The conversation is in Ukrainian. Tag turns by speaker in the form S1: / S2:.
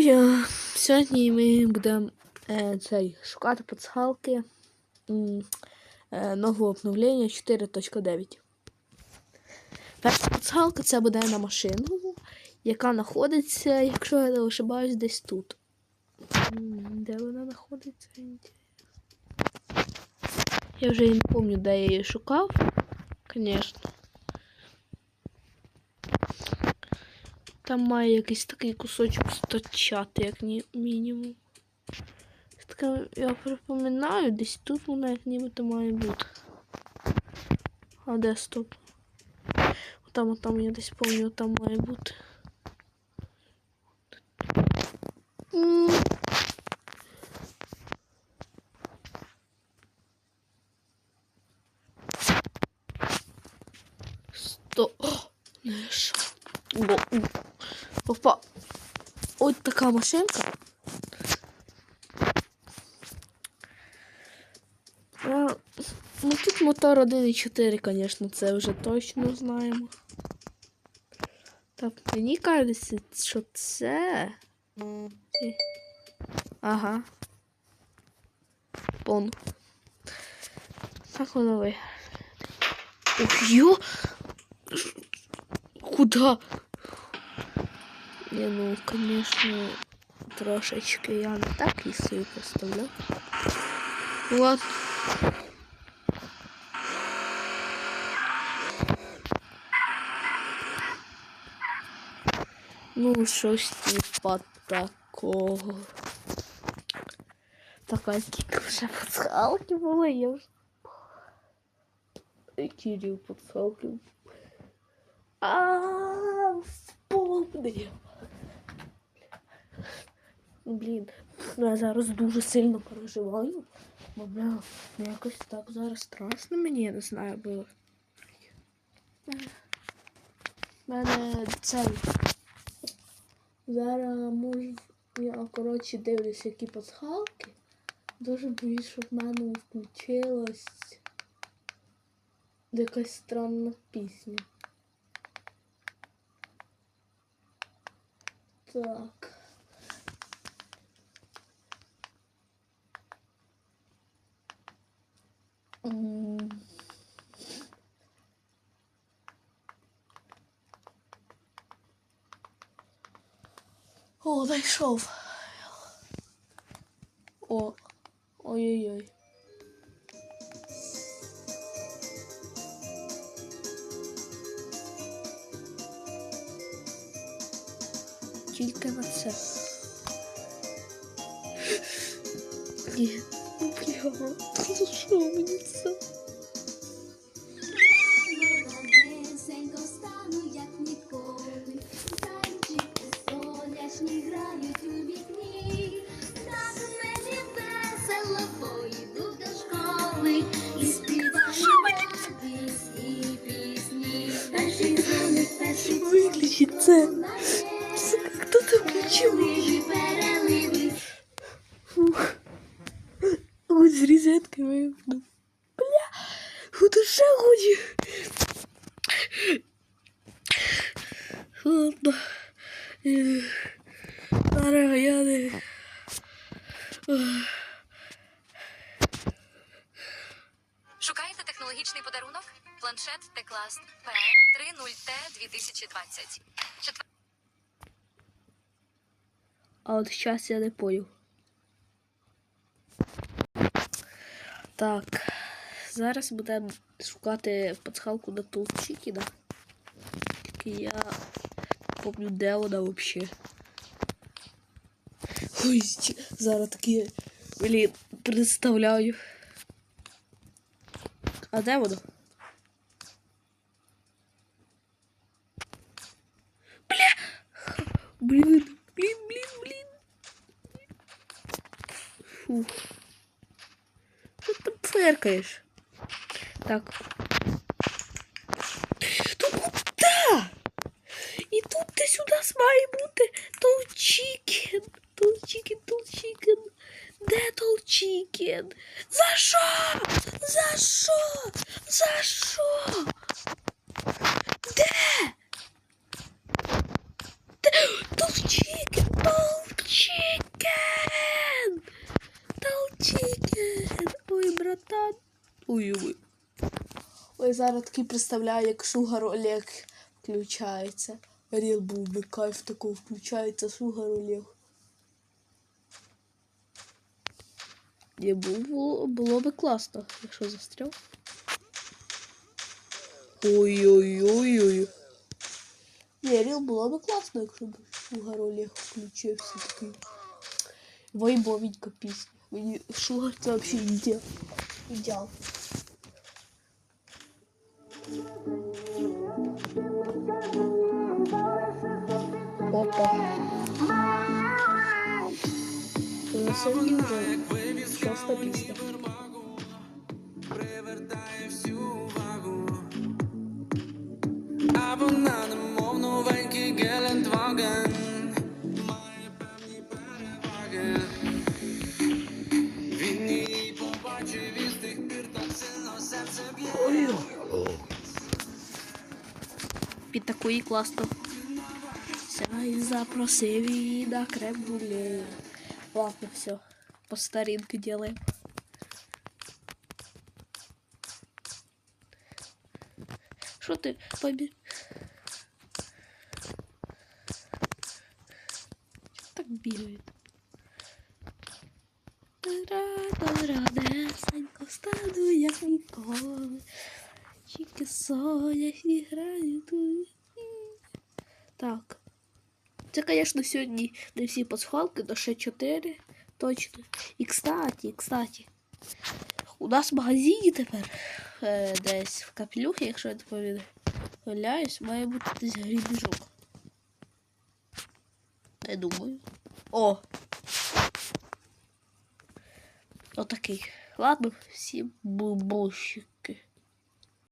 S1: я. Сьогодні ми будемо е, цей, шукати пасхалки е, нового обновлення 4.9. Перша пасхалка це буде на машину, яка знаходиться, якщо я не ошибаюсь, десь тут. Де вона знаходиться? Я вже не пам'ятаю, де я її шукав. Звісно. Там має якийсь такий кусочок стачати, як ні, мінімум. Таке, я припоминаю, десь тут вона як нібито має бути. А де стоп? Там, там я десь пам'ятаю, там має бути. Сто. О, не що. Опа. Ось така машинка. А, ну тут мотор 1.4, звісно, це вже точно знаємо. Так, мені кажеться, що це. Ага. Пон. Так воно ви. Ух, йо! Куда? Не, ну, конечно, трошечки я не так її собі представляв. Вот. Ну, щось типа такого. Така скільки вже пасхалки були, я вже. Кирил пасхалки. А, вспомнив. Блін, ну, я зараз дуже сильно переживаю. Бо бля, ну, якось так зараз страшно мені, я не знаю, бо. У мене це. Зараз можу. Я коротше дивлюсь, які пасхалки. Дуже боюсь, щоб в мене включилась якась странна пісня. Так. О, знайшов. О. Ой-ой-ой. Тільки на це. Ні. Ну, бля, ну мені це? Виключіть це.
S2: лунає.
S1: Сука, хто це включив?
S2: Переливи, переливи.
S1: Фух. Ось з розетки вимкнув. Бля, куди ще хочу? Ладно. Е, Зараз я не...
S3: Технологічний подарунок? Планшет T-Class P30T 2020. Четвер...
S1: А от зараз я не понял. Так. Зараз будемо шукати пасхалку на Толчикіна. Тільки я помню, де вона взагалі. Ой, зараз такі, блін, представляю. А де воно? Бля! Блін, блін, блін, блін. Фух. Що ти феркаєш? Так. То куди? І тут десь у нас має бути толчікен. Толчікен, толчікен. Де толчікен? За що? За що? За що? Де? Де? Толчікен, толчікен. Та... Ой-ой. Ой, зараз такий представляю, як Шугар Олег включається. Ріл був би кайф такого включається Шугар Олег. Ні, було, було би класно, якщо застряв. Ой-ой-ой-ой. Ні, Ріл було би класно, якщо б Шугар Олег включився такий. Вайбовенька пісня. Мені Шугар це взагалі ідеал. Ідеал. Опа. На сьогодні вже шоста пісня.
S4: А
S1: Під такої класно. Сяй запросив її на кремлі. Ладно, все. По старинке делаем. Что ты побе... Так бегает? Радесенько стану, як ніколи. Чіки сонячні грають. Так. Це, звісно, сьогодні не всі пасхалки, то ще 4 точно. І кстати, і кстати, у нас в магазині тепер е, десь в капелюхі, якщо я не помиляюсь, має бути десь грібіжок. Не думаю. О! Отакий. Ладно, всім бубущик.